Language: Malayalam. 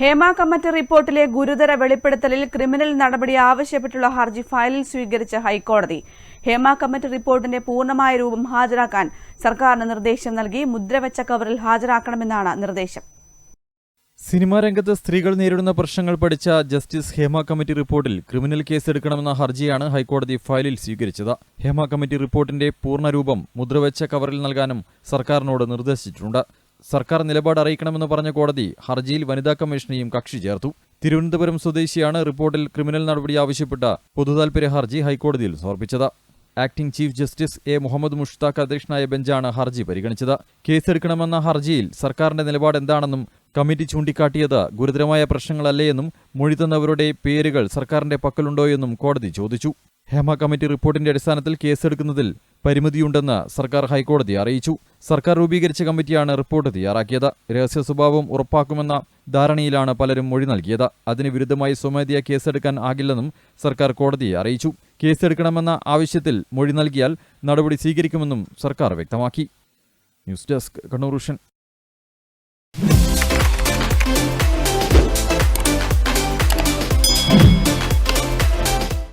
ഹേമ കമ്മിറ്റി റിപ്പോർട്ടിലെ ഗുരുതര വെളിപ്പെടുത്തലിൽ ക്രിമിനൽ നടപടി ആവശ്യപ്പെട്ടുള്ള ഹർജി ഫയലിൽ സ്വീകരിച്ച ഹൈക്കോടതി. ഹേമ കമ്മിറ്റി റിപ്പോർട്ടിന്റെ പൂർണമായ രൂപം ഹാജരാക്കാൻ സർക്കാരിന് നിർദ്ദേശം നൽകി മുദ്രവെച്ച കവറിൽ ഹാജരാക്കണമെന്നാണ് നിർദ്ദേശം. സിനിമാ രംഗത്ത് സ്ത്രീകൾ നേരിടുന്ന പ്രശ്നങ്ങൾ പഠിച്ച ജസ്റ്റിസ് ഹേമ കമ്മിറ്റി റിപ്പോർട്ടിൽ ക്രിമിനൽ കേസ് എടുക്കണമെന്ന ഹർജിയാണ് ഹൈക്കോടതി ഫയലിൽ സ്വീകരിച്ചത്. ഹേമ കമ്മിറ്റി റിപ്പോർട്ടിന്റെ പൂർണരൂപം മുദ്രവെച്ച കവറിൽ നൽകാനും സർക്കാരിനോട് നിർദ്ദേശിച്ചിട്ടുണ്ട്. സർക്കാർ നിലപാട് അറിയിക്കണമെന്ന് പറഞ്ഞ കോടതി ഹർജിയിൽ വനിതാ കമ്മീഷനെയും കക്ഷി ചേർത്തു. തിരുവനന്തപുരം സ്വദേശിയാണ് റിപ്പോർട്ടിൽ ക്രിമിനൽ നടപടി ആവശ്യപ്പെട്ട പൊതുതാൽപര്യ ഹർജി ഹൈക്കോടതിയിൽ സമർപ്പിച്ചത്. Acting chief justice A Muhammad Mushtaq അധ്യക്ഷനായ ബെഞ്ചാണ് ഹർജി പരിഗണിച്ചത്. കേസെടുക്കണമെന്ന ഹർജിയിൽ സർക്കാരിന്റെ നിലപാട് എന്താണെന്നും കമ്മിറ്റി ചൂണ്ടിക്കാട്ടിയത് ഗുരുതരമായ പ്രശ്നങ്ങളല്ലേയെന്നും മൊഴി തന്നവരുടെ പേരുകൾ സർക്കാരിന്റെ പക്കലുണ്ടോയെന്നും കോടതി ചോദിച്ചു. ഹേമ കമ്മിറ്റി റിപ്പോർട്ടിന്റെ അടിസ്ഥാനത്തിൽ കേസെടുക്കുന്നതിൽ പരിമിതിയുണ്ടെന്ന് സർക്കാർ ഹൈക്കോടതി അറിയിച്ചു. സർക്കാർ രൂപീകരിച്ച കമ്മിറ്റിയാണ് റിപ്പോർട്ട് തയ്യാറാക്കിയത്. രഹസ്യ സ്വഭാവം ഉറപ്പാക്കുമെന്ന ധാരണയിലാണ് പലരും മൊഴി നൽകിയത്. അതിന് വിരുദ്ധമായി സ്വമേധയാ കേസെടുക്കാൻ ആകില്ലെന്നും സർക്കാർ കോടതിയെ അറിയിച്ചു. കേസെടുക്കണമെന്ന ആവശ്യത്തിൽ മൊഴി നൽകിയാൽ നടപടി സ്വീകരിക്കുമെന്നും സർക്കാർ വ്യക്തമാക്കി. News desk Kannur